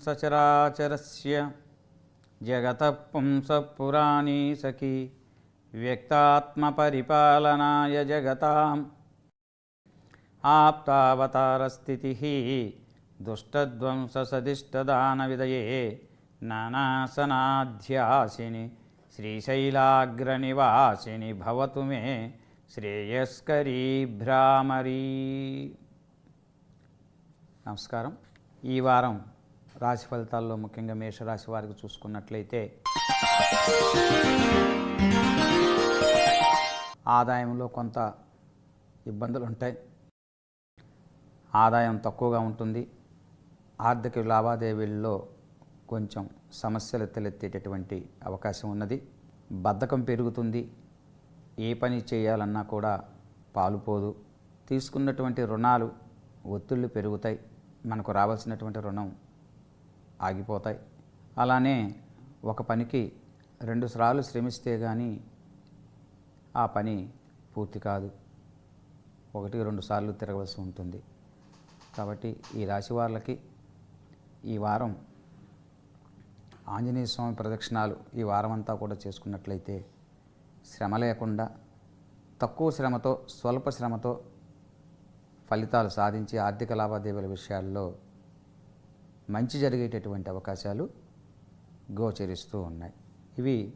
సచరాచరస్య జగత పుంసపురాణీ సఖీ వ్యక్తాత్మపరిపాలనాయ జగతాం ఆప్తావతారస్థితి దుష్టధ్వంససదిష్టదానవిదయే నానాసనాధ్యాసిని శ్రీశైలాగ్రనివాసిని భవతు మే శ్రేయస్కరీ భ్రామరీ నమస్కారం ఈ వారం రాశి ఫలితాల్లో ముఖ్యంగా మేషరాశి వారికి చూసుకున్నట్లయితే ఆదాయంలో కొంత ఇబ్బందులు ఉంటాయి. ఆదాయం తక్కువగా ఉంటుంది. ఆర్థిక లావాదేవీల్లో కొంచెం సమస్యలు తలెత్తేటటువంటి అవకాశం ఉన్నది. బద్ధకం పెరుగుతుంది. ఏ పని చేయాలన్నా కూడా పాలుపోదు తీసుకున్నటువంటి రుణాలు ఒత్తిళ్ళు పెరుగుతాయి. మనకు రావాల్సినటువంటి రుణం ఆగిపోతాయి. అలానే ఒక పనికి రెండు సార్లు శ్రమిస్తే కానీ ఆ పని పూర్తి కాదు. ఒకటి రెండు సార్లు తిరగవలసి ఉంటుంది. కాబట్టి ఈ రాశి వాళ్ళకి ఈ వారం ఆంజనేయ స్వామి ప్రదక్షిణాలు ఈ వారం అంతా కూడా చేసుకున్నట్లయితే శ్రమ లేకుండా తక్కువ శ్రమతో స్వల్ప శ్రమతో ఫలితాలు సాధించి ఆర్థిక లావాదేవీల విషయాల్లో మంచి జరిగేటటువంటి అవకాశాలు గోచరిస్తూ ఉన్నాయి. ఇవి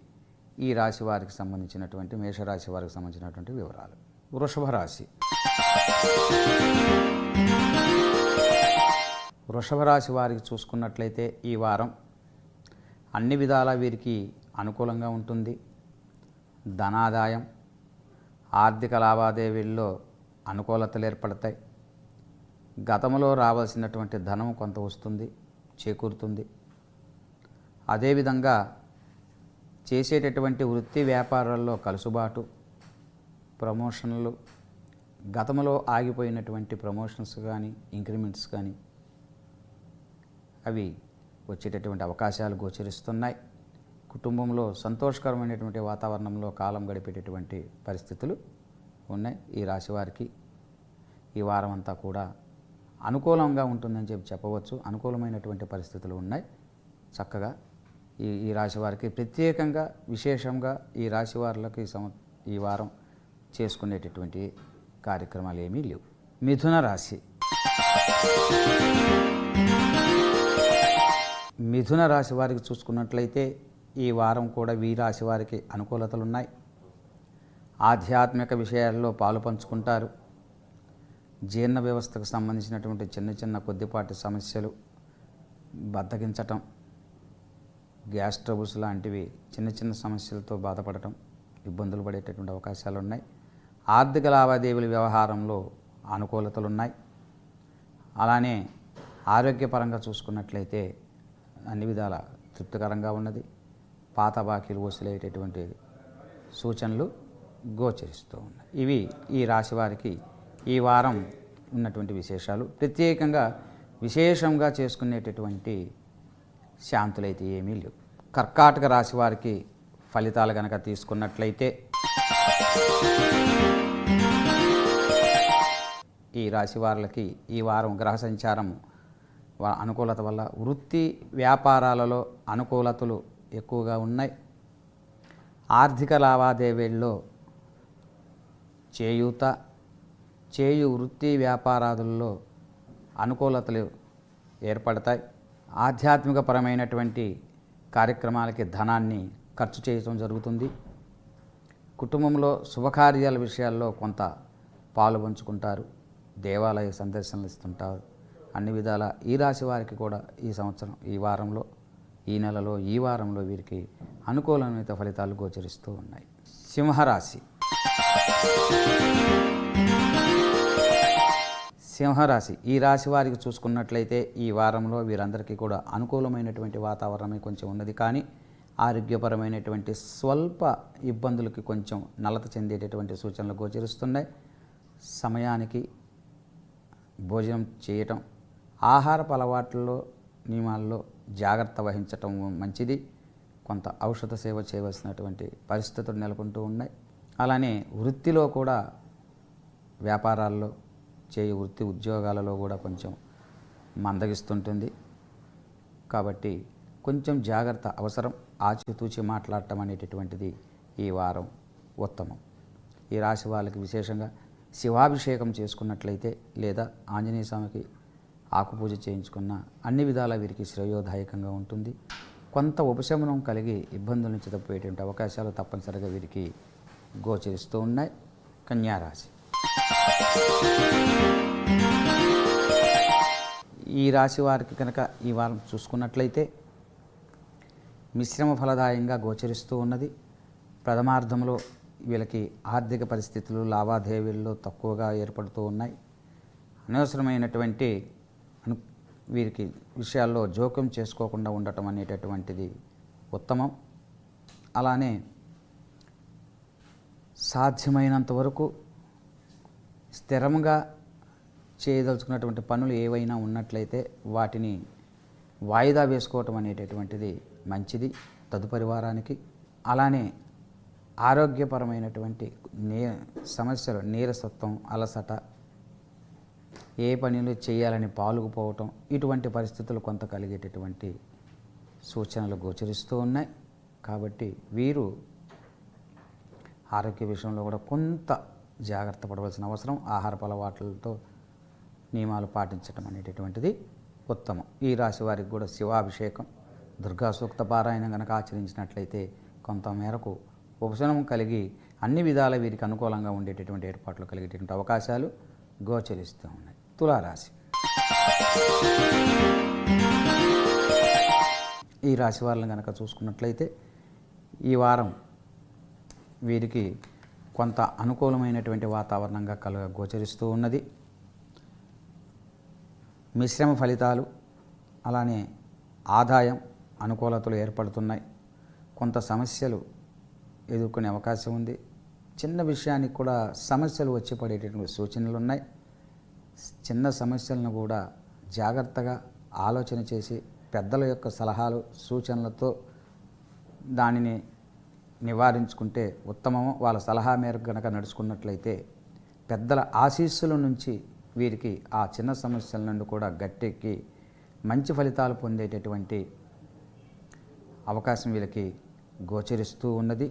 ఈ రాశి వారికి సంబంధించినటువంటి మేషరాశి వారికి సంబంధించినటువంటి వివరాలు. వృషభ రాశి. వృషభ రాశి వారికి చూసుకున్నట్లయితే ఈ వారం అన్ని విధాలా వీరికి అనుకూలంగా ఉంటుంది. ధనాదాయం ఆర్థిక లావాదేవీల్లో అనుకూలతలు ఏర్పడతాయి. గతంలో రావాల్సినటువంటి ధనం కొంత వస్తుంది. చేకూరుతుంది. అదేవిధంగా చేసేటటువంటి వృత్తి వ్యాపారాల్లో కలుసుబాటు ప్రమోషన్లు గతంలో ఆగిపోయినటువంటి ప్రమోషన్స్ కానీ ఇంక్రిమెంట్స్ కానీ అవి వచ్చేటటువంటి అవకాశాలు గోచరిస్తున్నాయి. కుటుంబంలో సంతోషకరమైనటువంటి వాతావరణంలో కాలం గడిపేటటువంటి పరిస్థితులు ఉన్నాయి. ఈ రాశివారికి ఈ వారం అంతా కూడా అనుకూలంగా ఉంటుందని చెప్పి చెప్పవచ్చు. అనుకూలమైనటువంటి పరిస్థితులు ఉన్నాయి. చక్కగా ఈ ఈ రాశి వారికి ప్రత్యేకంగా విశేషంగా ఈ రాశి వారులకు ఈ సంవ ఈ వారం చేసుకునేటటువంటి కార్యక్రమాలు ఏమీ లేవు. మిథున రాశి. మిథున రాశి వారికి చూసుకున్నట్లయితే ఈ వారం కూడా వీ రాశి వారికి అనుకూలతలు ఉన్నాయి ఆధ్యాత్మిక విషయాల్లో పాలు పంచుకుంటారు. జీర్ణ వ్యవస్థకు సంబంధించినటువంటి చిన్న చిన్న కొద్దిపాటి సమస్యలు బద్దగించటం గ్యాస్ ట్రబుల్స్ లాంటివి చిన్న చిన్న సమస్యలతో బాధపడటం ఇబ్బందులు పడేటటువంటి అవకాశాలు ఉన్నాయి ఆర్థిక లావాదేవీల వ్యవహారంలో అనుకూలతలు ఉన్నాయి అలానే ఆరోగ్యపరంగా చూసుకున్నట్లయితే అన్ని విధాల తృప్తికరంగా ఉన్నది. పాత బాకీలు వసూలయ్యేటటువంటి సూచనలు గోచరిస్తూ ఉన్నాయి ఇవి ఈ రాశి వారికి ఈ వారం ఉన్నటువంటి విశేషాలు. ప్రత్యేకంగా విశేషంగా చేసుకునేటటువంటి శాంతులైతే ఏమీ లేవు. కర్కాటక రాశి వారికి ఫలితాలు కనుక తీసుకున్నట్లయితే ఈ రాశి వారులకి ఈ వారం గ్రహ సంచారం అనుకూలత వల్ల వృత్తి వ్యాపారాలలో అనుకూలతలు ఎక్కువగా ఉన్నాయి. ఆర్థిక లావాదేవీల్లో చేయూత చేయు వృత్తి వ్యాపారాదుల్లో అనుకూలతలు ఏర్పడతాయి. ఆధ్యాత్మికపరమైనటువంటి కార్యక్రమాలకి ధనాన్ని ఖర్చు చేయటం జరుగుతుంది. కుటుంబంలో శుభకార్యాల విషయాల్లో కొంత పాలు పంచుకుంటారు. దేవాలయ సందర్శనలు ఇస్తుంటారు. అన్ని విధాల ఈ రాశి వారికి కూడా ఈ సంవత్సరం ఈ వారంలో ఈ నెలలో ఈ వారంలో వీరికి అనుకూలమైన ఫలితాలు గోచరిస్తూ ఉన్నాయి. సింహరాశి. సింహరాశి. ఈ రాశి వారికి చూసుకున్నట్లయితే ఈ వారంలో వీరందరికీ కూడా అనుకూలమైనటువంటి వాతావరణమే కొంచెం ఉన్నది. కానీ ఆరోగ్యపరమైనటువంటి స్వల్ప ఇబ్బందులకి కొంచెం నలత చెందేటటువంటి సూచనలు గోచరిస్తున్నాయి. సమయానికి భోజనం చేయటం ఆహారపు అలవాట్లలో నియమాల్లో జాగ్రత్త వహించటం మంచిది. కొంత ఔషధ సేవ చేయవలసినటువంటి పరిస్థితులు నెలకొంటూ ఉన్నాయి. అలానే వృత్తిలో కూడా వ్యాపారాల్లో చేయి వృత్తి ఉద్యోగాలలో కూడా కొంచెం మందగిస్తుంటుంది. కాబట్టి కొంచెం జాగ్రత్త అవసరం ఆచితూచి మాట్లాడటం అనేటటువంటిది ఈ వారం ఉత్తమం. ఈ రాశి వాళ్ళకి విశేషంగా శివాభిషేకం చేసుకున్నట్లయితే లేదా ఆంజనేయ స్వామికి ఆకుపూజ చేయించుకున్న అన్ని విధాల వీరికి శ్రేయోదాయకంగా ఉంటుంది. కొంత ఉపశమనం కలిగి ఇబ్బందుల నుంచి తప్పిపోయేటువంటి అవకాశాలు తప్పనిసరిగా వీరికి గోచరిస్తూ ఉన్నాయి. కన్యారాశి ఈ రాశి వారికి కనుక ఈ వారం చూసుకున్నట్లయితే మిశ్రమ ఫలదాయంగా గోచరిస్తూ ఉన్నది. ప్రథమార్థంలో వీళ్ళకి ఆర్థిక పరిస్థితులు లావాదేవీల్లో తక్కువగా ఏర్పడుతూ ఉన్నాయి. అనవసరమైనటువంటి అను వీరికి విషయాల్లో జోక్యం చేసుకోకుండా ఉండటం అనేటటువంటిది ఉత్తమం. అలానే సాధ్యమైనంత వరకు స్థిరంగా చేయదలుచుకున్నటువంటి పనులు ఏవైనా ఉన్నట్లయితే వాటిని వాయిదా వేసుకోవటం అనేటటువంటిది మంచిది. తదుపరి వారానికి అలానే ఆరోగ్యపరమైనటువంటి నీ సమస్యలు నీరసత్వం అలసట ఏ పనులు చేయాలని పాల్గొపోవటం ఇటువంటి పరిస్థితులు కొంత కలిగేటటువంటి సూచనలు గోచరిస్తూ ఉన్నాయి. కాబట్టి వీరు ఆరోగ్య విషయంలో కూడా కొంత జాగ్రత్త పడవలసిన అవసరం. ఆహారపు అలవాట్లతో నియమాలు పాటించడం అనేటటువంటిది ఉత్తమం. ఈ రాశి వారికి కూడా శివాభిషేకం దుర్గా సూక్త పారాయణం కనుక ఆచరించినట్లయితే కొంత మేరకు ఉపశమనం కలిగి అన్ని విధాల వీరికి అనుకూలంగా ఉండేటటువంటి ఏర్పాట్లు కలిగేటటువంటి అవకాశాలు గోచరిస్తూ ఉన్నాయి. తులారాశి. ఈ రాశి వారిని కనుక చూసుకున్నట్లయితే ఈ వారం వీరికి కొంత అనుకూలమైనటువంటి వాతావరణంగా కలుగ గోచరిస్తూ ఉన్నది. మిశ్రమ ఫలితాలు అలానే ఆదాయం అనుకూలతలు ఏర్పడుతున్నాయి. కొంత సమస్యలు ఎదుర్కొనే అవకాశం ఉంది. చిన్న విషయానికి కూడా సమస్యలు వచ్చి పడేటటువంటి సూచనలు ఉన్నాయి చిన్న సమస్యలను కూడా జాగ్రత్తగా ఆలోచన చేసి పెద్దల యొక్క సలహాలు సూచనలతో దానిని నివారించుకుంటే ఉత్తమము వాళ్ళ సలహా మేరకు గనక నడుచుకున్నట్లయితే పెద్దల ఆశీస్సుల నుంచి వీరికి ఆ చిన్న సమస్యల నుండి కూడా గట్టెక్కి మంచి ఫలితాలు పొందేటటువంటి అవకాశం వీళ్ళకి గోచరిస్తూ ఉన్నది.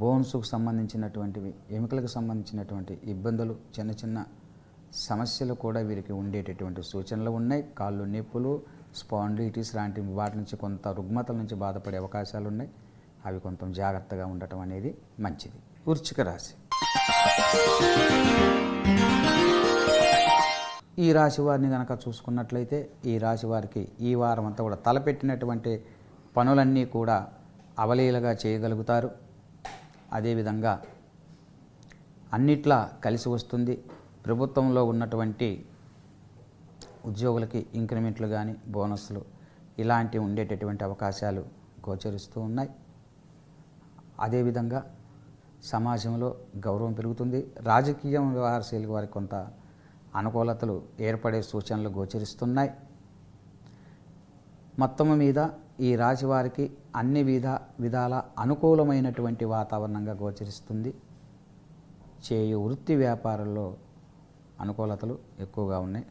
బోన్స్కు సంబంధించినటువంటివి ఎముకలకు సంబంధించినటువంటి ఇబ్బందులు చిన్న చిన్న సమస్యలు కూడా వీరికి ఉండేటటువంటి సూచనలు ఉన్నాయి. కాళ్ళు నొప్పులు స్పాండిలిటీస్ లాంటి వాటి నుంచి కొంత రుగ్మతల నుంచి బాధపడే అవకాశాలు ఉన్నాయి. అవి కొంచెం జాగ్రత్తగా ఉండటం అనేది మంచిది. వృశ్చిక రాశి. ఈ రాశి వారిని కనుక చూసుకున్నట్లయితే ఈ రాశి వారికి ఈ వారం అంతా కూడా తలపెట్టినటువంటి పనులన్నీ కూడా అవలీలగా చేయగలుగుతారు. అదేవిధంగా అన్నిట్లా కలిసి వస్తుంది. ప్రభుత్వంలో ఉన్నటువంటి ఉద్యోగులకి ఇంక్రిమెంట్లు కానీ బోనస్లు ఇలాంటివి ఉండేటటువంటి అవకాశాలు గోచరిస్తూ ఉన్నాయి. అదేవిధంగా సమాజంలో గౌరవం పెరుగుతుంది. రాజకీయం వ్యవహారశైలి వారికి కొంత అనుకూలతలు ఏర్పడే సూచనలు గోచరిస్తున్నాయి. మొత్తం మీద ఈ రాశి వారికి అన్ని విధ విధాల అనుకూలమైనటువంటి వాతావరణంగా గోచరిస్తుంది. చేయు వృత్తి వ్యాపారంలో అనుకూలతలు ఎక్కువగా ఉన్నాయి.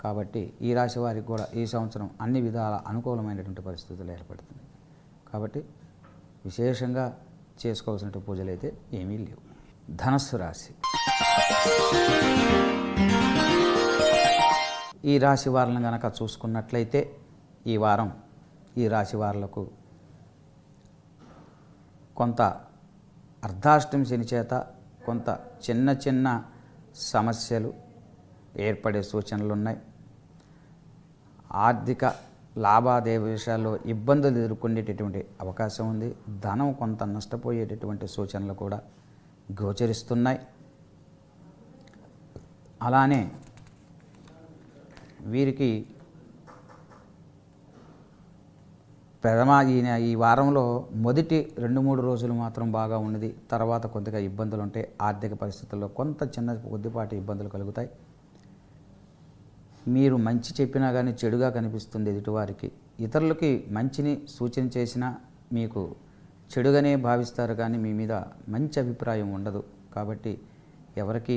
కాబట్టి ఈ రాశి వారికి కూడా ఈ సంవత్సరం అన్ని విధాల అనుకూలమైనటువంటి పరిస్థితులు ఏర్పడుతుంది కాబట్టి విశేషంగా చేసుకోవాల్సిన పూజలు అయితే ఏమీ లేవు. ధనస్సు రాశి. ఈ రాశి వారిని గనక చూసుకున్నట్లయితే ఈ వారం ఈ రాశి వారులకు కొంత అర్ధాష్టమి శని చేత కొంత చిన్న చిన్న సమస్యలు ఏర్పడే సూచనలు ఉన్నాయి. ఆర్థిక లావాదేవీ విషయాల్లో ఇబ్బందులు ఎదుర్కొనేటటువంటి అవకాశం ఉంది. ధనం కొంత నష్టపోయేటటువంటి సూచనలు కూడా గోచరిస్తున్నాయి. అలానే వీరికి ప్రథమ ఈ ఈ వారంలో మొదటి రెండు మూడు రోజులు మాత్రం బాగా ఉన్నది. తర్వాత కొద్దిగా ఇబ్బందులు ఉంటాయి ఆర్థిక పరిస్థితుల్లో కొంత చిన్న కొద్దిపాటి ఇబ్బందులు కలుగుతాయి. మీరు మంచి చెప్పినా కానీ చెడుగా కనిపిస్తుంది ఎదుటివారికి. ఇతరులకి మంచిని సూచన చేసినా మీకు చెడుగానే భావిస్తారు కానీ మీ మీద మంచి అభిప్రాయం ఉండదు. కాబట్టి ఎవరికి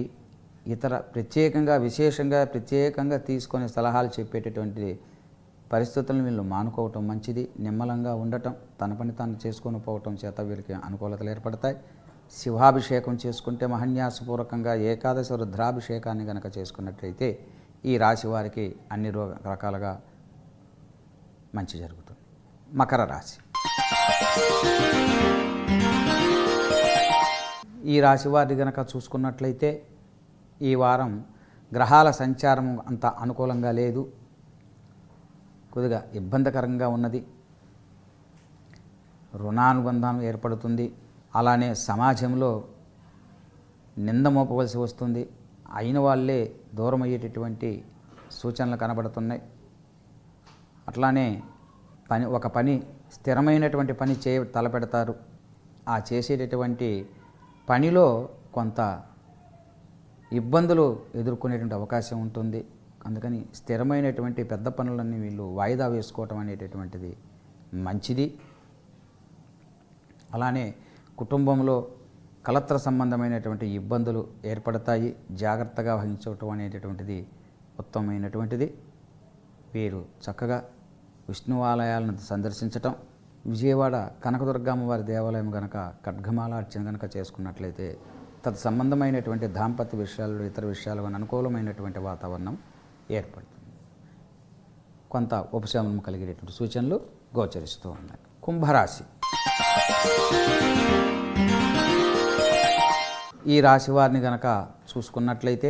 ఇతర ప్రత్యేకంగా విశేషంగా ప్రత్యేకంగా తీసుకొని సలహాలు చెప్పేటటువంటి పరిస్థితులను వీళ్ళు మానుకోవటం మంచిది. నిమ్మలంగా ఉండటం తన పని తాను చేసుకొని పోవటం చేత వీరికి అనుకూలతలు ఏర్పడతాయి. శివాభిషేకం చేసుకుంటే మహన్యాసపూర్వకంగా ఏకాదశి రుద్రాభిషేకాన్ని కనుక చేసుకున్నట్లయితే ఈ రాశి వారికి అన్ని రో రకాలుగా మంచి జరుగుతుంది. మకర రాశి. ఈ రాశి వారి గనక చూసుకున్నట్లయితే ఈ వారం గ్రహాల సంచారం అంత అనుకూలంగా లేదు. కొద్దిగా ఇబ్బందికరంగా ఉన్నది. రుణానుబంధం ఏర్పడుతుంది. అలానే సమాజంలో నింద మోపవలసి వస్తుంది. అయిన వాళ్ళే దూరం అయ్యేటటువంటి సూచనలు కనబడుతున్నాయి. అట్లానే పని ఒక పని స్థిరమైనటువంటి పని చే తలపెడతారు. ఆ చేసేటటువంటి పనిలో కొంత ఇబ్బందులు ఎదుర్కొనేటువంటి అవకాశం ఉంటుంది. అందుకని స్థిరమైనటువంటి పెద్ద పనులన్నీ వీళ్ళు వాయిదా వేసుకోవటం అనేటటువంటిది మంచిది. అలానే కుటుంబంలో కలత్ర సంబంధమైనటువంటి ఇబ్బందులు ఏర్పడతాయి. జాగ్రత్తగా వహించటం అనేటటువంటిది ఉత్తమమైనటువంటిది. వీరు చక్కగా విష్ణు ఆలయాలను సందర్శించటం విజయవాడ కనకదుర్గమ్మ వారి దేవాలయం కనుక ఖడ్గమాల అర్చన కనుక చేసుకున్నట్లయితే తత్ సంబంధమైనటువంటి దాంపత్య విషయాలు ఇతర విషయాలు అనుకూలమైనటువంటి వాతావరణం ఏర్పడుతుంది. కొంత ఉపశమనం కలిగేటటువంటి సూచనలు గోచరిస్తూ ఉన్నాయి. కుంభరాశి. ఈ రాశి వారిని గనక చూసుకున్నట్లయితే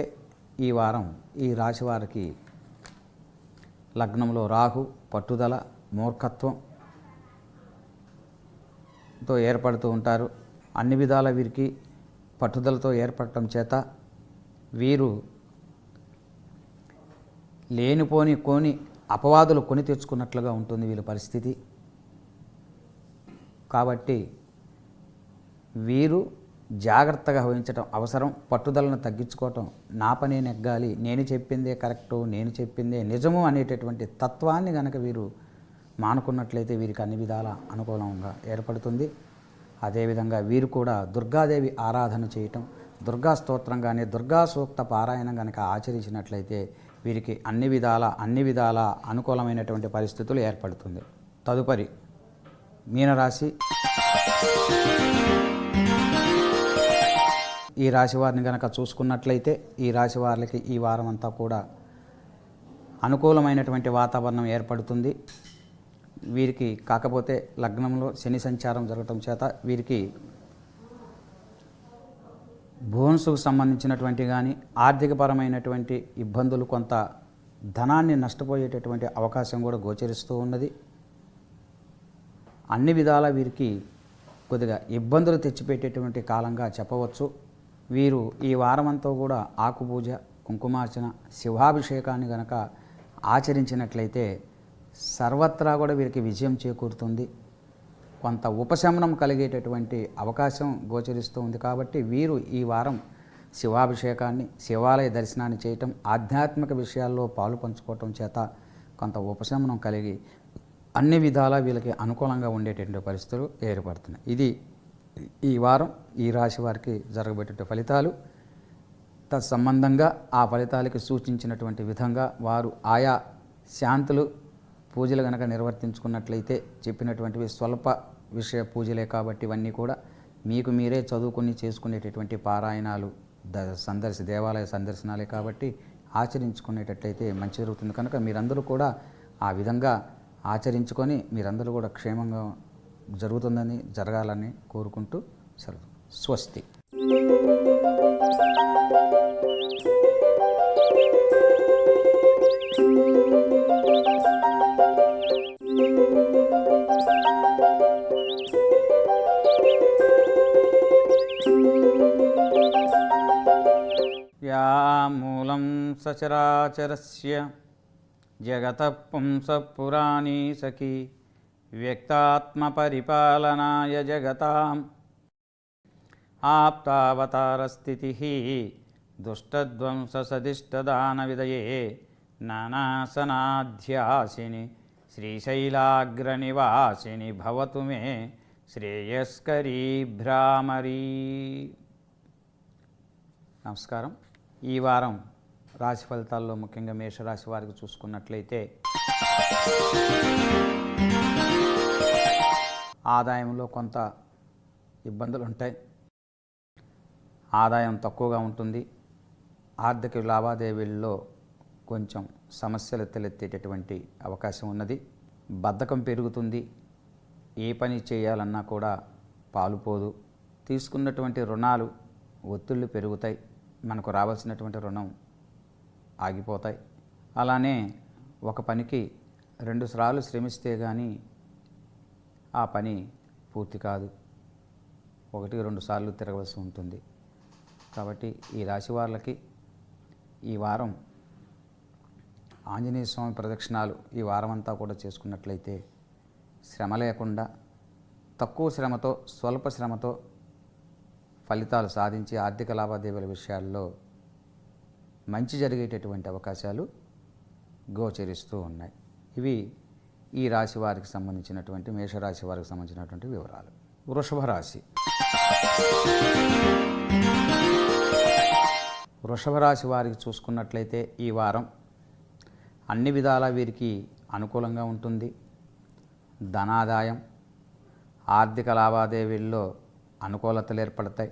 ఈ వారం ఈ రాశి వారికి లగ్నంలో రాహు పట్టుదల మూర్ఖత్వం తో ఏర్పడుతూ ఉంటారు. అన్ని విధాల వీరికి పట్టుదలతో ఏర్పడటం చేత వీరు లేనిపోని కొని అపవాదులు కొని తెచ్చుకున్నట్లుగా ఉంటుంది వీళ్ళ పరిస్థితి. కాబట్టి వీరు జాగ్రత్తగా వహించడం అవసరం పట్టుదలను తగ్గించుకోవటం నా పనే నెగ్గాలి నేను చెప్పిందే కరెక్టు నేను చెప్పిందే నిజము అనేటటువంటి తత్వాన్ని కనుక వీరు మానుకున్నట్లయితే వీరికి అన్ని విధాల అనుకూలంగా ఏర్పడుతుంది. అదేవిధంగా వీరు కూడా దుర్గాదేవి ఆరాధన చేయటం దుర్గా స్తోత్రం కానీ దుర్గా సూక్త పారాయణం కనుక ఆచరించినట్లయితే వీరికి అన్ని విధాల అన్ని విధాల అనుకూలమైనటువంటి పరిస్థితులు ఏర్పడుతుంది. తదుపరి మీనరాశి. ఈ రాశి వారిని కనుక చూసుకున్నట్లయితే ఈ రాశి వారికి ఈ వారం అంతా కూడా అనుకూలమైనటువంటి వాతావరణం ఏర్పడుతుంది. వీరికి కాకపోతే లగ్నంలో శని సంచారం జరగటం చేత వీరికి బోన్స్కు సంబంధించినటువంటి కానీ ఆర్థికపరమైనటువంటి ఇబ్బందులు కొంత ధనాన్ని నష్టపోయేటటువంటి అవకాశం కూడా గోచరిస్తూ ఉన్నది. అన్ని విధాల వీరికి కొద్దిగా ఇబ్బందులు తెచ్చిపెట్టేటువంటి కాలంగా చెప్పవచ్చు. వీరు ఈ వారమంతా కూడా ఆకుపూజ కుంకుమార్చన శివాభిషేకాన్ని గనక ఆచరించినట్లయితే సర్వత్రా కూడా వీరికి విజయం చేకూరుతుంది. కొంత ఉపశమనం కలిగేటటువంటి అవకాశం గోచరిస్తూ ఉంది కాబట్టి వీరు ఈ వారం శివాభిషేకాన్ని శివాలయ దర్శనాన్ని చేయటం ఆధ్యాత్మిక విషయాల్లో పాలు పంచుకోవటం చేత కొంత ఉపశమనం కలిగి అన్ని విధాలా వీళ్ళకి అనుకూలంగా ఉండేటటువంటి పరిస్థితులు ఏర్పడుతున్నాయి. ఇది ఈ వారం ఈ రాశి వారికి జరగబెట్టే ఫలితాలు. తత్సంబంధంగా ఆ ఫలితాలకి సూచించినటువంటి విధంగా వారు ఆయా శాంతులు పూజలు కనుక నిర్వర్తించుకున్నట్లయితే చెప్పినటువంటివి స్వల్ప విషయ పూజలే కాబట్టి ఇవన్నీ కూడా మీకు మీరే చదువుకుని చేసుకునేటటువంటి పారాయణాలు ద సందర్శి దేవాలయ సందర్శనాలే కాబట్టి ఆచరించుకునేటట్లయితే మంచి జరుగుతుంది. కనుక మీరందరూ కూడా ఆ విధంగా ఆచరించుకొని మీరందరూ కూడా క్షేమంగా జరుగుతుందని జరగాలని కోరుకుంటూ సెలవు. స్వస్తి. మూలం సచరాచరస్య జగత పుంసపురాణీ సఖీ వ్యక్తాత్మపరిపాలనాయ జగతాం. ఆప్తావతారస్థితి దుష్టధ్వంససదిష్టదానవిదయే నానాసనాధ్యాసిని శ్రీశైలాగ్రనివాసిని భవతు మే శ్రేయస్కరీ భ్రామరీ. నమస్కారం. ఈ వారం రాశి ఫలితాల్లో ముఖ్యంగా మేషరాశి వారికి చూసుకున్నట్లయితే ఆదాయంలో కొంత ఇబ్బందులు ఉంటాయి ఆదాయం తక్కువగా ఉంటుంది. ఆర్థిక లావాదేవీల్లో కొంచెం సమస్యలు తలెత్తేటటువంటి అవకాశం ఉన్నది. బద్ధకం పెరుగుతుంది. ఏ పని చేయాలన్నా కూడా పాలుపోదు తీసుకున్నటువంటి రుణాలు ఒత్తిళ్ళు పెరుగుతాయి. మనకు రావాల్సినటువంటి రుణం ఆగిపోతాయి. అలానే ఒక పనికి రెండు సార్లు శ్రమిస్తే కానీ ఆ పని పూర్తి కాదు. ఒకటి రెండు సార్లు తిరగవలసి ఉంటుంది. కాబట్టి ఈ రాశి వాళ్ళకి ఈ వారం ఆంజనేయ స్వామి ప్రదక్షిణాలు ఈ వారం అంతా కూడా చేసుకున్నట్లయితే శ్రమ లేకుండా తక్కువ శ్రమతో స్వల్ప శ్రమతో ఫలితాలు సాధించి ఆర్థిక లావాదేవీల విషయాల్లో మంచి జరిగేటటువంటి అవకాశాలు గోచరిస్తూ ఉన్నాయి. ఇవి ఈ రాశి వారికి సంబంధించినటువంటి మేషరాశి వారికి సంబంధించినటువంటి వివరాలు. వృషభ రాశి. వృషభ రాశి వారికి చూసుకున్నట్లయితే ఈ వారం అన్ని విధాలా వీరికి అనుకూలంగా ఉంటుంది. ధనాదాయం ఆర్థిక లావాదేవీల్లో అనుకూలతలు ఏర్పడతాయి.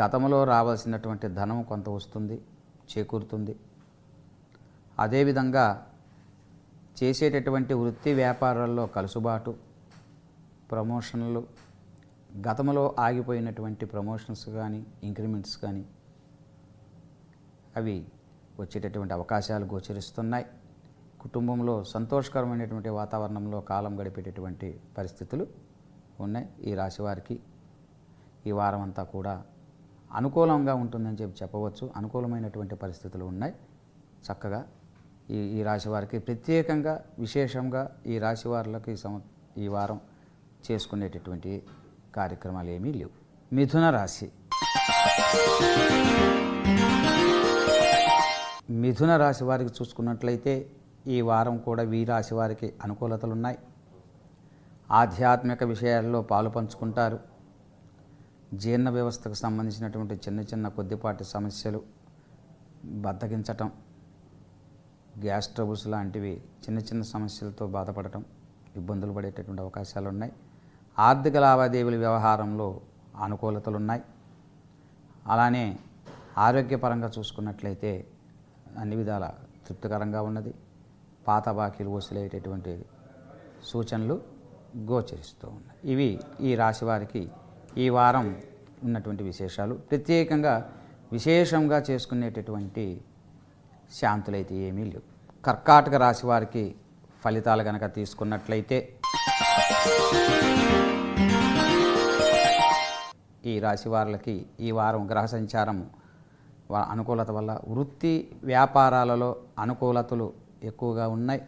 గతంలో రావాల్సినటువంటి ధనం కొంత వస్తుంది చేకూరుతుంది. అదేవిధంగా చేసేటటువంటి వృత్తి వ్యాపారాల్లో కలుసుబాటు ప్రమోషన్లు గతంలో ఆగిపోయినటువంటి ప్రమోషన్స్ కానీ ఇంక్రిమెంట్స్ కానీ అవి వచ్చేటటువంటి అవకాశాలు గోచరిస్తున్నాయి. కుటుంబంలో సంతోషకరమైనటువంటి వాతావరణంలో కాలం గడిపేటటువంటి పరిస్థితులు ఉన్నాయి. ఈ రాశి వారికి ఈ వారం అంతా కూడా అనుకూలంగా ఉంటుందని చెప్పి చెప్పవచ్చు. అనుకూలమైనటువంటి పరిస్థితులు ఉన్నాయి. చక్కగా ఈ ఈ రాశి వారికి ప్రత్యేకంగా విశేషంగా ఈ రాశి వారులకు ఈ సంవ ఈ వారం చేసుకునేటటువంటి కార్యక్రమాలు ఏమీ లేవు. మిథున రాశి. మిథున రాశి వారికి చూసుకున్నట్లయితే ఈ వారం కూడా ఈ రాశి వారికి అనుకూలతలు ఉన్నాయి. ఆధ్యాత్మిక విషయాల్లో పాలు పంచుకుంటారు. జీర్ణ వ్యవస్థకు సంబంధించినటువంటి చిన్న చిన్న కొద్దిపాటి సమస్యలు బద్దగించటం గ్యాస్ ట్రబుల్స్ లాంటివి చిన్న చిన్న సమస్యలతో బాధపడటం ఇబ్బందులు పడేటటువంటి అవకాశాలు ఉన్నాయి ఆర్థిక లావాదేవీల వ్యవహారంలో అనుకూలతలు ఉన్నాయి అలానే ఆరోగ్యపరంగా చూసుకున్నట్లయితే అన్ని విధాల తృప్తికరంగా ఉన్నది. పాత బాకీలు వసూలయ్యేటటువంటి సూచనలు గోచరిస్తూ ఉన్నాయి. ఇవి ఈ రాశి వారికి ఈ వారం ఉన్నటువంటి విశేషాలు. ప్రత్యేకంగా విశేషంగా చేసుకునేటటువంటి శాంతులైతే ఏమీ లేవు. కర్కాటక రాశి వారికి ఫలితాలు కనుక తీసుకున్నట్లయితే ఈ రాశి వారికి ఈ వారం గ్రహ సంచారం అనుకూలత వల్ల వృత్తి వ్యాపారాలలో అనుకూలతలు ఎక్కువగా ఉన్నాయి.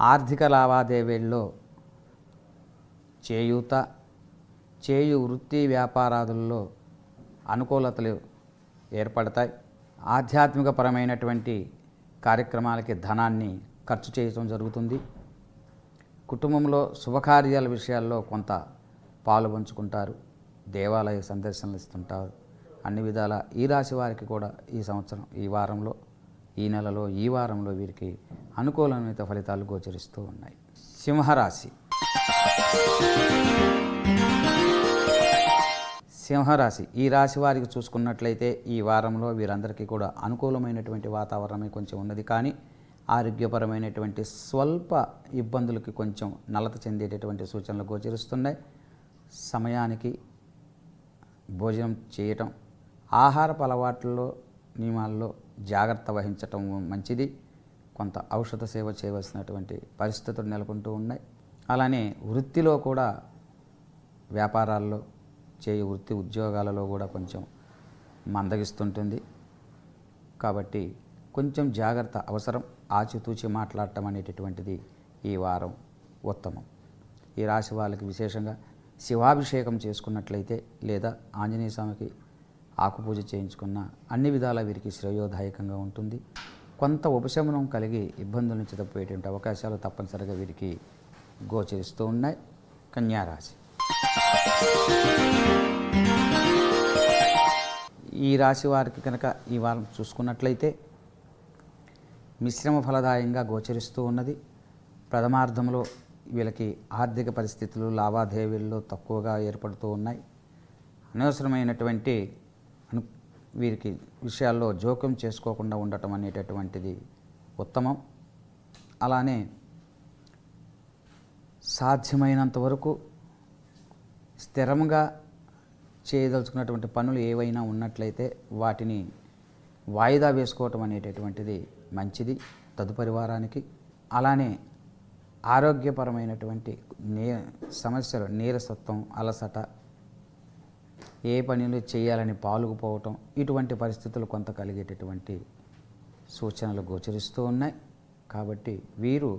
ఆర్థిక లావాదేవీల్లో చేయూత చేయు వృత్తి వ్యాపారాదుల్లో అనుకూలతలు ఏర్పడతాయి. ఆధ్యాత్మికపరమైనటువంటి కార్యక్రమాలకి ధనాన్ని ఖర్చు చేయటం జరుగుతుంది. కుటుంబంలో శుభకార్యాల విషయాల్లో కొంత పాలు పంచుకుంటారు. దేవాలయ సందర్శనలు ఇస్తుంటారు. అన్ని విధాల ఈ రాశి వారికి కూడా ఈ సంవత్సరం ఈ వారంలో ఈ నెలలో ఈ వారంలో వీరికి అనుకూలమైన ఫలితాలు గోచరిస్తూ ఉన్నాయి. సింహరాశి. సింహరాశి. ఈ రాశి వారికి చూసుకున్నట్లయితే ఈ వారంలో వీరందరికీ కూడా అనుకూలమైనటువంటి వాతావరణమే కొంచెం ఉన్నది. కానీ ఆరోగ్యపరమైనటువంటి స్వల్ప ఇబ్బందులకి కొంచెం నలత చెందేటటువంటి సూచనలు గోచరిస్తున్నాయి. సమయానికి భోజనం చేయటం ఆహారపు అలవాట్లలో నియమాల్లో జాగ్రత్త వహించటం మంచిది. కొంత ఔషధ సేవ చేయవలసినటువంటి పరిస్థితులు నెలకొంటూ ఉన్నాయి. అలానే వృత్తిలో కూడా వ్యాపారాల్లో చేయు వృత్తి ఉద్యోగాలలో కూడా కొంచెం మందగిస్తుంటుంది. కాబట్టి కొంచెం జాగ్రత్త అవసరం ఆచితూచి మాట్లాడటం అనేటటువంటిది ఈ వారం ఉత్తమం. ఈ రాశి వాళ్ళకి విశేషంగా శివాభిషేకం చేసుకున్నట్లయితే లేదా ఆంజనేయ స్వామికి ఆకుపూజ చేయించుకున్న అన్ని విధాల వీరికి శ్రేయోదాయకంగా ఉంటుంది. కొంత ఉపశమనం కలిగి ఇబ్బందుల నుంచి తప్పిపోయేటువంటి అవకాశాలు తప్పనిసరిగా వీరికి గోచరిస్తూ ఉన్నాయి. కన్యారాశి ఈ రాశి వారికి కనుక ఈ వారం చూసుకున్నట్లయితే మిశ్రమ ఫలదాయంగా గోచరిస్తూ ఉన్నది. ప్రథమార్థంలో వీళ్ళకి ఆర్థిక పరిస్థితులు లావాదేవీల్లో తక్కువగా ఏర్పడుతూ ఉన్నాయి. అనవసరమైనటువంటి వీరికి విషయాల్లో జోక్యం చేసుకోకుండా ఉండటం అనేటటువంటిది ఉత్తమం. అలానే సాధ్యమైనంత వరకు స్థిరంగా చేయదలుచుకున్నటువంటి పనులు ఏవైనా ఉన్నట్లయితే వాటిని వాయిదా వేసుకోవటం అనేటటువంటిది మంచిది. తదుపరి వారానికి అలానే ఆరోగ్యపరమైనటువంటి నీ సమస్యలు నీరసత్వం అలసట ఏ పనులు చేయాలని పాల్గొపోవటం ఇటువంటి పరిస్థితులు కొంత కలిగేటటువంటి సూచనలు గోచరిస్తూ ఉన్నాయి. కాబట్టి వీరు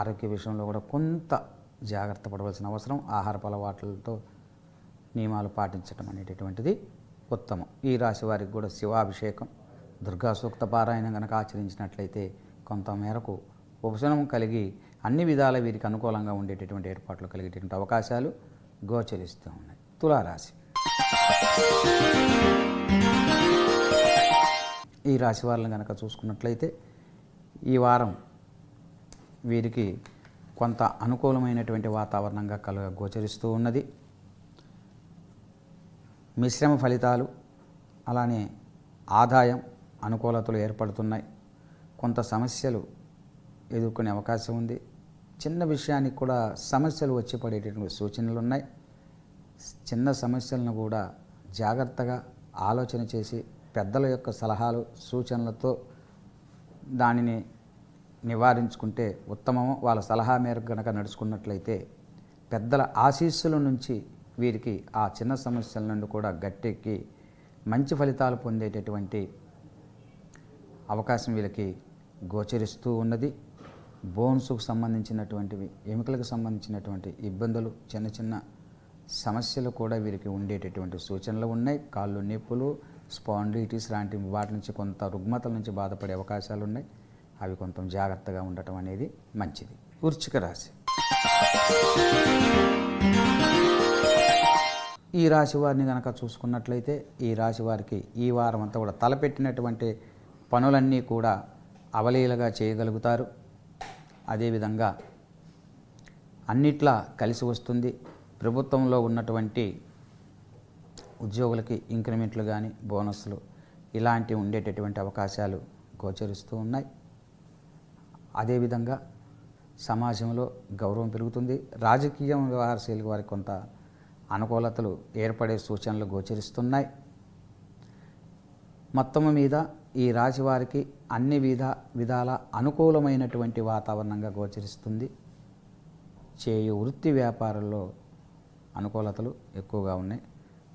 ఆరోగ్య విషయంలో కూడా కొంత జాగ్రత్త పడవలసిన అవసరం. ఆహారపు అలవాట్లతో నియమాలు పాటించడం అనేటటువంటిది ఉత్తమం. ఈ రాశి వారికి కూడా శివాభిషేకం దుర్గా సూక్త పారాయణం కనుక ఆచరించినట్లయితే కొంత మేరకు ఉపశమనం కలిగి అన్ని విధాల వీరికి అనుకూలంగా ఉండేటటువంటి ఏర్పాట్లు కలిగేటటువంటి అవకాశాలు గోచరిస్తూ ఉన్నాయి. తులారాశి. ఈ రాశి వారిని కనుక చూసుకున్నట్లయితే ఈ వారం వీరికి కొంత అనుకూలమైనటువంటి వాతావరణంగా కలుగ గోచరిస్తూ ఉన్నది. మిశ్రమ ఫలితాలు అలానే ఆదాయం అనుకూలతలు ఏర్పడుతున్నాయి. కొంత సమస్యలు ఎదుర్కొనే అవకాశం ఉంది. చిన్న విషయానికి కూడా సమస్యలు వచ్చి పడేటటువంటి సూచనలు ఉన్నాయి చిన్న సమస్యలను కూడా జాగ్రత్తగా ఆలోచన చేసి పెద్దల యొక్క సలహాలు సూచనలతో దానిని నివారించుకుంటే ఉత్తమము. వాళ్ళ సలహా మేరకు గనక నడుచుకున్నట్లయితే పెద్దల ఆశీస్సుల నుంచి వీరికి ఆ చిన్న సమస్యల నుండి కూడా గట్టెక్కి మంచి ఫలితాలు పొందేటటువంటి అవకాశం వీళ్ళకి గోచరిస్తూ ఉన్నది. బోన్స్కు సంబంధించినటువంటివి ఎముకలకు సంబంధించినటువంటి ఇబ్బందులు చిన్న చిన్న సమస్యలు కూడా వీరికి ఉండేటటువంటి సూచనలు ఉన్నాయి. కాళ్ళు నొప్పులు స్పాండిటిస్ లాంటి వాటి నుంచి కొంత రుగ్మతల నుంచి బాధపడే అవకాశాలు ఉన్నాయి. అవి కొంచెం జాగ్రత్తగా ఉండటం అనేది మంచిది. వృశ్చిక రాశి. ఈ రాశి వారిని కనుక చూసుకున్నట్లయితే ఈ రాశి వారికి ఈ వారం అంతా కూడా తలపెట్టినటువంటి పనులన్నీ కూడా అవలీలగా చేయగలుగుతారు. అదేవిధంగా అన్నిట్లా కలిసి వస్తుంది. ప్రభుత్వంలో ఉన్నటువంటి ఉద్యోగులకి ఇంక్రిమెంట్లు కానీ బోనస్లు ఇలాంటివి ఉండేటటువంటి అవకాశాలు గోచరిస్తూ ఉన్నాయి. అదేవిధంగా సమాజంలో గౌరవం పెరుగుతుంది. రాజకీయం వ్యవహారశైలి వారికి కొంత అనుకూలతలు ఏర్పడే సూచనలు గోచరిస్తున్నాయి. మొత్తం మీద ఈ రాశి వారికి అన్ని విధ విధాల అనుకూలమైనటువంటి వాతావరణంగా గోచరిస్తుంది. చేయు వృత్తి వ్యాపారంలో అనుకూలతలు ఎక్కువగా ఉన్నాయి.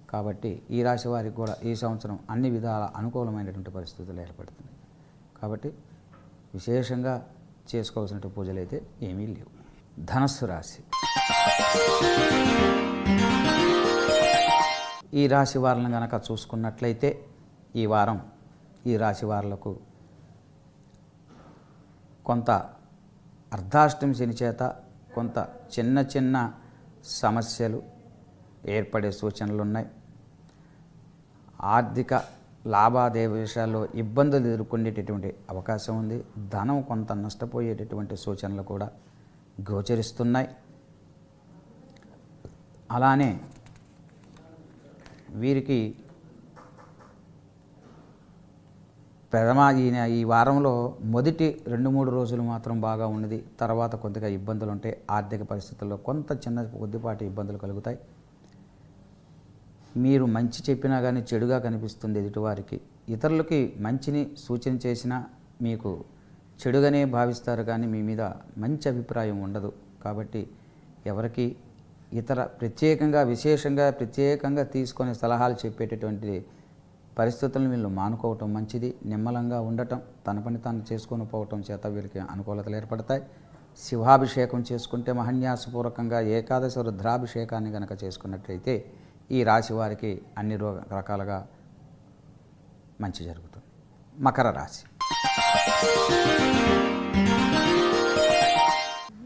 కాబట్టి ఈ రాశి వారికి కూడా ఈ సంవత్సరం అన్ని విధాల అనుకూలమైనటువంటి పరిస్థితులు ఏర్పడుతున్నాయి. కాబట్టి విశేషంగా చేసుకోవాల్సిన పూజలు అయితే ఏమీ లేవు. ధనస్సు రాశి. ఈ రాశి వారిని గనక చూసుకున్నట్లయితే ఈ వారం ఈ రాశి వారులకు కొంత అర్ధాష్టమి శని చేత కొంత చిన్న చిన్న సమస్యలు ఏర్పడే సూచనలు ఉన్నాయి. ఆర్థిక లావాదేవీ విషయాల్లో ఇబ్బందులు ఎదుర్కొనేటటువంటి అవకాశం ఉంది. ధనం కొంత నష్టపోయేటటువంటి సూచనలు కూడా గోచరిస్తున్నాయి. అలానే వీరికి ప్రథమ ఈ ఈ వారంలో మొదటి రెండు మూడు రోజులు మాత్రం బాగా ఉన్నది. తర్వాత కొద్దిగా ఇబ్బందులు ఉంటాయి ఆర్థిక పరిస్థితుల్లో కొంత చిన్న కొద్దిపాటి ఇబ్బందులు కలుగుతాయి. మీరు మంచి చెప్పినా కానీ చెడుగా కనిపిస్తుంది ఎదుటివారికి. ఇతరులకి మంచిని సూచన చేసినా మీకు చెడుగానే భావిస్తారు కానీ మీ మీద మంచి అభిప్రాయం ఉండదు. కాబట్టి ఎవరికి ఇతర ప్రత్యేకంగా విశేషంగా ప్రత్యేకంగా తీసుకొని సలహాలు చెప్పేటటువంటి పరిస్థితులను వీళ్ళు మానుకోవటం మంచిది. నిమ్మలంగా ఉండటం తన పని తాను చేసుకొని పోవటం చేత వీరికి అనుకూలతలు ఏర్పడతాయి. శివాభిషేకం చేసుకుంటే మహన్యాసపూర్వకంగా ఏకాదశి రుద్రాభిషేకాన్ని కనుక చేసుకున్నట్లయితే ఈ రాశి వారికి అన్ని రో రకాలుగా మంచి జరుగుతుంది. మకర రాశి.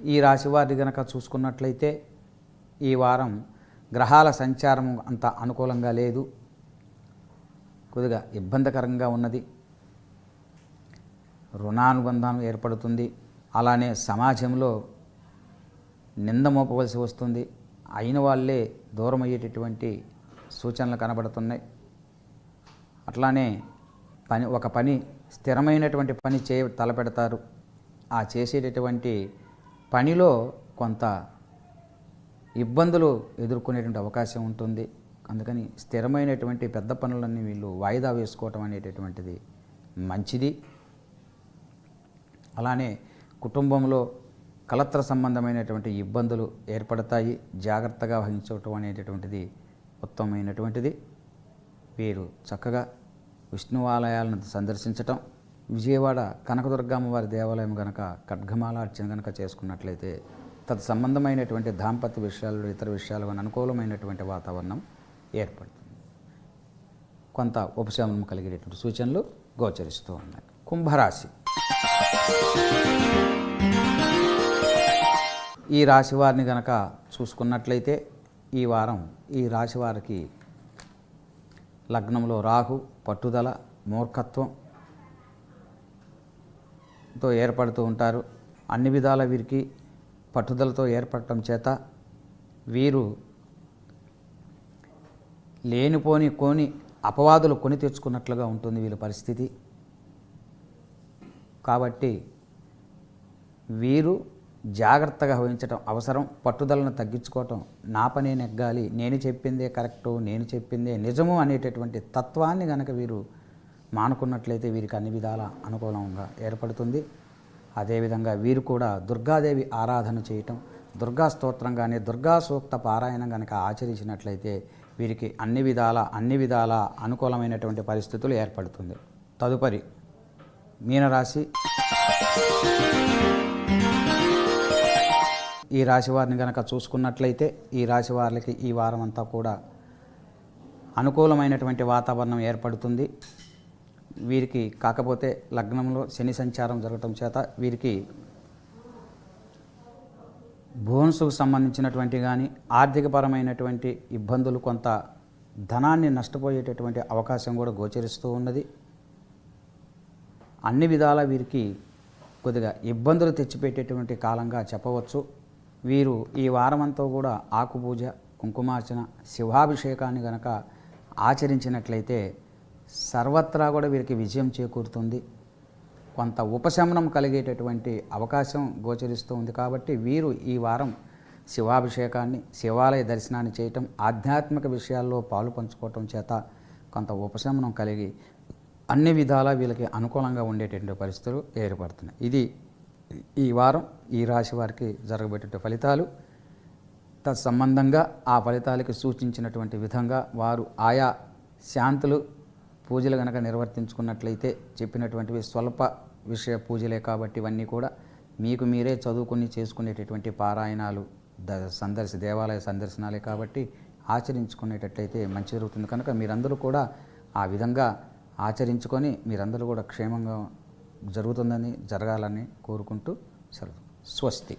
ఈ రాశి వారిని గనక చూసుకున్నట్లయితే ఈ వారం గ్రహాల సంచారం అంత అనుకూలంగా లేదు. కొద్దిగా ఇబ్బందికరంగా ఉన్నది. రుణానుబంధం ఏర్పడుతుంది. అలానే సమాజంలో నింద మోపవలసి వస్తుంది. అయిన వాళ్ళే దూరం అయ్యేటటువంటి సూచనలు కనబడుతున్నాయి. అట్లానే పని ఒక పని స్థిరమైనటువంటి పని చే తలపెడతారు. ఆ చేసేటటువంటి పనిలో కొంత ఇబ్బందులు ఎదుర్కొనేటువంటి అవకాశం ఉంటుంది. అందుకని స్థిరమైనటువంటి పెద్ద పనులన్నీ వీళ్ళు వాయిదా వేసుకోవటం అనేటటువంటిది మంచిది. అలానే కుటుంబంలో కలత్ర సంబంధమైనటువంటి ఇబ్బందులు ఏర్పడతాయి. జాగ్రత్తగా వహించటం అనేటటువంటిది ఉత్తమమైనటువంటిది. వీరు చక్కగా విష్ణు ఆలయాలను సందర్శించటం. విజయవాడ కనకదుర్గమ్మ వారి దేవాలయం గనక ఖడ్గమాల అర్చన గనక చేసుకున్నట్లయితే తత్ సంబంధమైనటువంటి దాంపత్య విషయాలు ఇతర విషయాలు అనుకూలమైనటువంటి వాతావరణం ఏర్పడుతుంది. కొంత ఉపశమనం కలిగేటటువంటి సూచనలు గోచరిస్తూ ఉన్నాయి. కుంభరాశి. ఈ రాశి వారిని గనక చూసుకున్నట్లయితే ఈ వారం ఈ రాశి వారికి లగ్నంలో రాహు పట్టుదల మూర్ఖత్వంతో ఏర్పడుతూ ఉంటారు. అన్ని విధాల వీరికి పట్టుదలతో ఏర్పడటం చేత వీరు లేనిపోని కోని అపవాదులు కొని తెచ్చుకున్నట్లుగా ఉంటుంది వీళ్ళ పరిస్థితి. కాబట్టి వీరు జాగ్రత్తగా వహించడం అవసరం. పట్టుదలను తగ్గించుకోవటం నా పనే నెగ్గాలి. నేను చెప్పిందే కరెక్టు నేను చెప్పిందే నిజము అనేటటువంటి తత్వాన్ని గనక వీరు మానుకున్నట్లయితే వీరికి అన్ని విధాల అనుకూలంగా ఏర్పడుతుంది. అదేవిధంగా వీరు కూడా దుర్గాదేవి ఆరాధన చేయటం దుర్గా స్తోత్రం కానీ దుర్గా సూక్త పారాయణం కనుక ఆచరించినట్లయితే వీరికి అన్ని విధాల అన్ని విధాల అనుకూలమైనటువంటి పరిస్థితులు ఏర్పడుతుంది. తదుపరి మీనరాశి. ఈ రాశి వారిని కనుక చూసుకున్నట్లయితే ఈ రాశి వారికి ఈ వారం అంతా కూడా అనుకూలమైనటువంటి వాతావరణం ఏర్పడుతుంది. వీరికి కాకపోతే లగ్నంలో శని సంచారం జరగటం చేత వీరికి బోన్స్కు సంబంధించినటువంటి కానీ ఆర్థికపరమైనటువంటి ఇబ్బందులు కొంత ధనాన్ని నష్టపోయేటటువంటి అవకాశం కూడా గోచరిస్తూ ఉన్నది. అన్ని విధాలా వీరికి కొద్దిగా ఇబ్బందులు తెచ్చిపెట్టేటువంటి కాలంగా చెప్పవచ్చు. వీరు ఈ వారమంతా కూడా ఆకుపూజ కుంకుమార్చన శివాభిషేకాన్ని గనక ఆచరించినట్లయితే సర్వత్రా కూడా వీరికి విజయం చేకూరుతుంది. కొంత ఉపశమనం కలిగేటటువంటి అవకాశం గోచరిస్తూ ఉంది కాబట్టి వీరు ఈ వారం శివాభిషేకాన్ని శివాలయ దర్శనాన్ని చేయటం ఆధ్యాత్మిక విషయాల్లో పాలు పంచుకోవటం చేత కొంత ఉపశమనం కలిగి అన్ని విధాలా వీళ్ళకి అనుకూలంగా ఉండేటటువంటి పరిస్థితులు ఏర్పడుతున్నాయి. ఇది ఈ వారం ఈ రాశి వారికి జరగబెట్టే ఫలితాలు తత్సంబంధంగా ఆ ఫలితాలకి సూచించినటువంటి విధంగా వారు ఆయా శాంతులు పూజలు కనుక నిర్వర్తించుకున్నట్లయితే చెప్పినటువంటివి స్వల్ప విషయ పూజలే కాబట్టి ఇవన్నీ కూడా మీకు మీరే చదువుకుని చేసుకునేటటువంటి పారాయణాలు ద సందర్శి దేవాలయ సందర్శనాలే కాబట్టి ఆచరించుకునేటట్లయితే మంచి జరుగుతుంది. కనుక మీరందరూ కూడా ఆ విధంగా ఆచరించుకొని మీరందరూ కూడా క్షేమంగా జరుగుతుందని జరగాలని కోరుకుంటూ సెలవు. స్వస్తి.